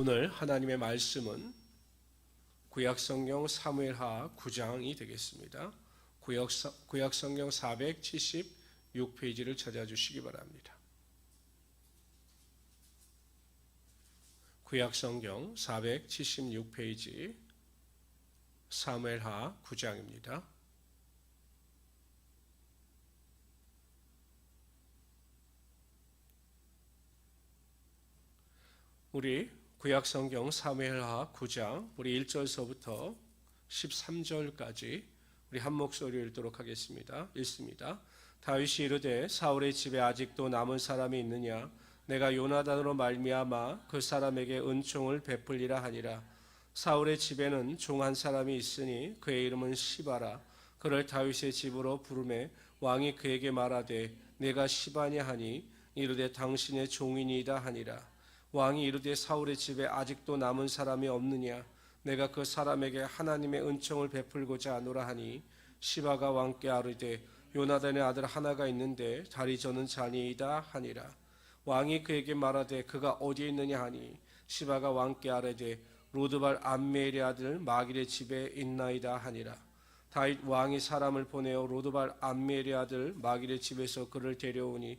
오늘 하나님의 말씀은 구약성경 사무엘하 9장이 되겠습니다. 구약 성경 476페이지를 찾아주시기 바랍니다. 구약성경 476페이지 사무엘하 9장입니다. 우리 구약 성경 사무엘하 9장 우리 1절서부터 13절까지 우리 한 목소리 읽도록 하겠습니다. 읽습니다. 다윗이 이르되 사울의 집에 아직도 남은 사람이 있느냐 내가 요나단으로 말미암아 그 사람에게 은총을 베풀리라 하니라 사울의 집에는 종 한 사람이 있으니 그의 이름은 시바라 그를 다윗의 집으로 부르매 왕이 그에게 말하되 내가 시바냐 하니 이르되 당신의 종이니이다 하니라 왕이 이르되 사울의 집에 아직도 남은 사람이 없느냐? 내가 그 사람에게 하나님의 은총을 베풀고자 하노라 하니 시바가 왕께 아르되 요나단의 아들 하나가 있는데 다리 저는 자니이다 하니라. 왕이 그에게 말하되 그가 어디에 있느냐 하니 시바가 왕께 아뢰되 로드발 암메일의 아들 마길의 집에 있나이다 하니라. 다윗 왕이 사람을 보내어 로드발 암메일의 아들 마길의 집에서 그를 데려오니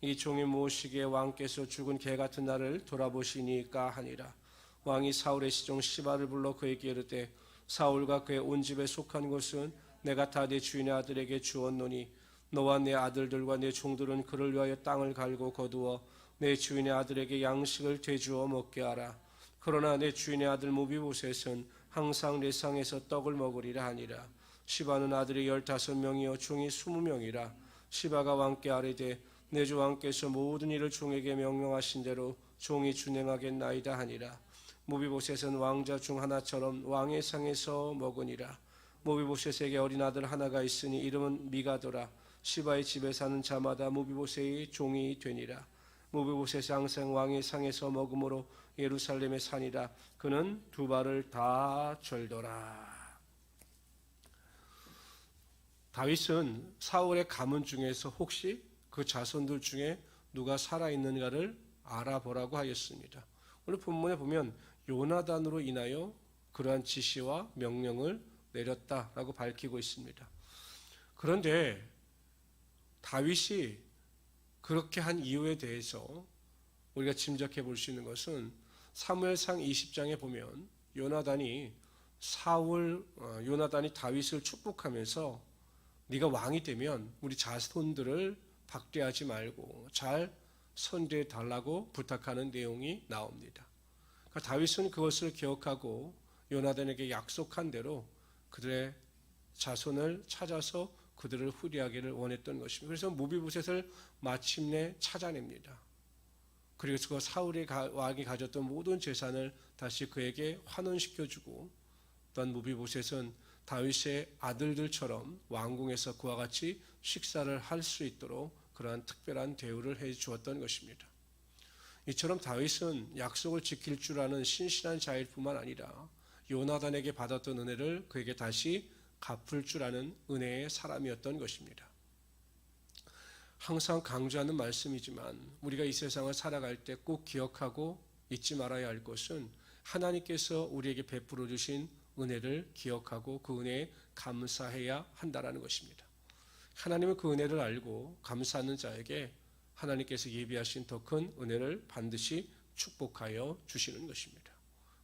이 종이 무엇이기에 왕께서 죽은 개 같은 나를 돌아보시니까 하니라. 왕이 사울의 시종 시바를 불러 그에게 이르되 사울과 그의 온 집에 속한 것은 내가 다 내 주인의 아들에게 주었노니 너와 내 아들들과 내 종들은 그를 위하여 땅을 갈고 거두어 내 주인의 아들에게 양식을 되주어 먹게 하라. 그러나 내 주인의 아들 무비보셋은 항상 내 상에서 떡을 먹으리라 하니라. 시바는 아들이 열다섯 명이요 종이 스무 명이라. 시바가 왕께 아뢰되 내 주 왕께서 모든 일을 종에게 명령하신 대로 종이 준행하겠나이다 하니라. 모비보셋은 왕자 중 하나처럼 왕의 상에서 먹으니라. 모비보셋에게 어린 아들 하나가 있으니 이름은 미가도라. 시바의 집에 사는 자마다 모비보셋의 종이 되니라. 모비보셋이 항상 왕의 상에서 먹음으로 예루살렘의 산이라. 그는 두 발을 다 절더라. 다윗은 사울의 가문 중에서 혹시 그 자손들 중에 누가 살아 있는가를 알아보라고 하였습니다. 오늘 본문에 보면 요나단으로 인하여 그러한 지시와 명령을 내렸다라고 밝히고 있습니다. 그런데 다윗이 그렇게 한 이유에 대해서 우리가 짐작해 볼 수 있는 것은 사무엘상 20장에 보면 요나단이 사울 어, 요나단이 다윗을 축복하면서 네가 왕이 되면 우리 자손들을 박대하지 말고 잘 선대해 달라고 부탁하는 내용이 나옵니다. 그러니까 다윗은 그것을 기억하고 요나단에게 약속한 대로 그들의 자손을 찾아서 그들을 후리하기를 원했던 것입니다. 그래서 무비부셋을 마침내 찾아냅니다. 그리고 그 사울의 왕이 가졌던 모든 재산을 다시 그에게 환원시켜주고 또 무비보셋은 다윗의 아들들처럼 왕궁에서 그와 같이 식사를 할 수 있도록 그러한 특별한 대우를 해 주었던 것입니다. 이처럼 다윗은 약속을 지킬 줄 아는 신실한 자일 뿐만 아니라 요나단에게 받았던 은혜를 그에게 다시 갚을 줄 아는 은혜의 사람이었던 것입니다. 항상 강조하는 말씀이지만 우리가 이 세상을 살아갈 때 꼭 기억하고 잊지 말아야 할 것은 하나님께서 우리에게 베풀어 주신 은혜를 기억하고 그 은혜에 감사해야 한다라는 것입니다. 하나님은 그 은혜를 알고 감사하는 자에게 하나님께서 예비하신 더 큰 은혜를 반드시 축복하여 주시는 것입니다.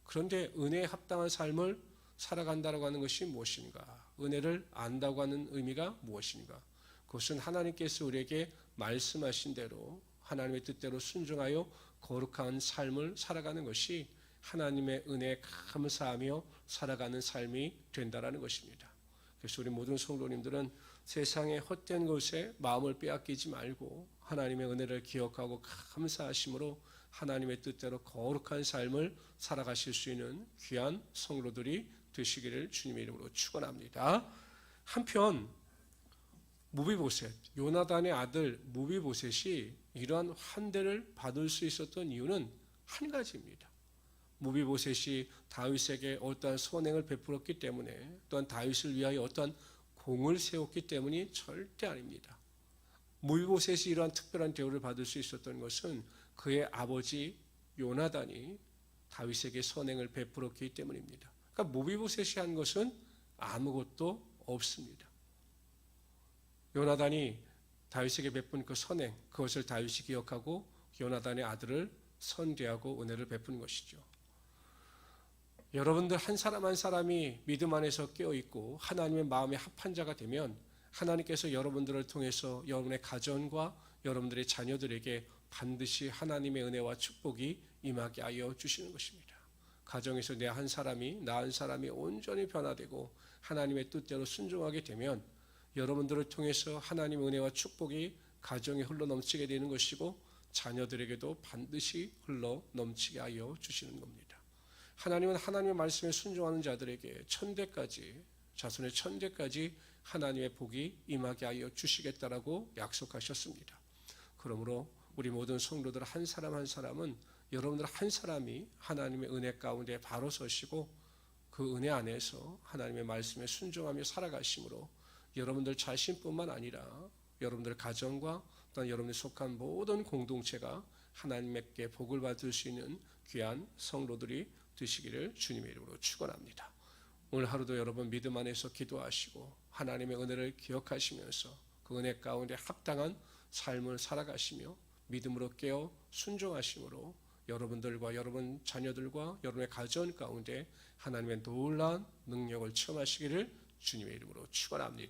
그런데 은혜에 합당한 삶을 살아간다고 하는 것이 무엇인가? 은혜를 안다고 하는 의미가 무엇인가? 그것은 하나님께서 우리에게 말씀하신 대로 하나님의 뜻대로 순종하여 거룩한 삶을 살아가는 것이 하나님의 은혜에 감사하며 살아가는 삶이 된다라는 것입니다. 그래서 우리 모든 성도님들은 세상의 헛된 것에 마음을 빼앗기지 말고 하나님의 은혜를 기억하고 감사하심으로 하나님의 뜻대로 거룩한 삶을 살아가실 수 있는 귀한 성로들이 되시기를 주님의 이름으로 축원합니다. 한편 무비보셋 요나단의 아들 무비보셋이 이러한 환대를 받을 수 있었던 이유는 한 가지입니다. 무비보셋이 다윗에게 어떠한 선행을 베풀었기 때문에 또한 다윗을 위하여 어떠한 공을 세웠기 때문이 절대 아닙니다. 무비보셋이 이러한 특별한 대우를 받을 수 있었던 것은 그의 아버지 요나단이 다윗에게 선행을 베풀었기 때문입니다. 그러니까 무비보셋이 한 것은 아무것도 없습니다. 요나단이 다윗에게 베푼 그 선행 그것을 다윗이 기억하고 요나단의 아들을 선대하고 은혜를 베푼 것이죠. 여러분들 한 사람 한 사람이 믿음 안에서 깨어 있고 하나님의 마음에 합한 자가 되면 하나님께서 여러분들을 통해서 여러분의 가정과 여러분들의 자녀들에게 반드시 하나님의 은혜와 축복이 임하게 하여 주시는 것입니다. 가정에서 내 한 사람이 나 한 사람이 온전히 변화되고 하나님의 뜻대로 순종하게 되면 여러분들을 통해서 하나님의 은혜와 축복이 가정에 흘러 넘치게 되는 것이고 자녀들에게도 반드시 흘러 넘치게 하여 주시는 겁니다. 하나님은 하나님의 말씀에 순종하는 자들에게 천대까지 자손의 천대까지 하나님의 복이 임하게 하여 주시겠다라고 약속하셨습니다. 그러므로 우리 모든 성도들 한 사람 한 사람은 여러분들 한 사람이 하나님의 은혜 가운데 바로 서시고 그 은혜 안에서 하나님의 말씀에 순종하며 살아가심으로 여러분들 자신뿐만 아니라 여러분들 가정과 또한 여러분이 속한 모든 공동체가 하나님께 복을 받을 수 있는 귀한 성도들이 되시기를 주님의 이름으로 축원합니다. 오늘 하루도 여러분 믿음 안에서 기도하시고 하나님의 은혜를 기억하시면서 그 은혜 가운데 합당한 삶을 살아가시며 믿음으로 깨어 순종하심으로 여러분들과 여러분 자녀들과 여러분의 가정 가운데 하나님의 놀라운 능력을 체험하시기를 주님의 이름으로 축원합니다.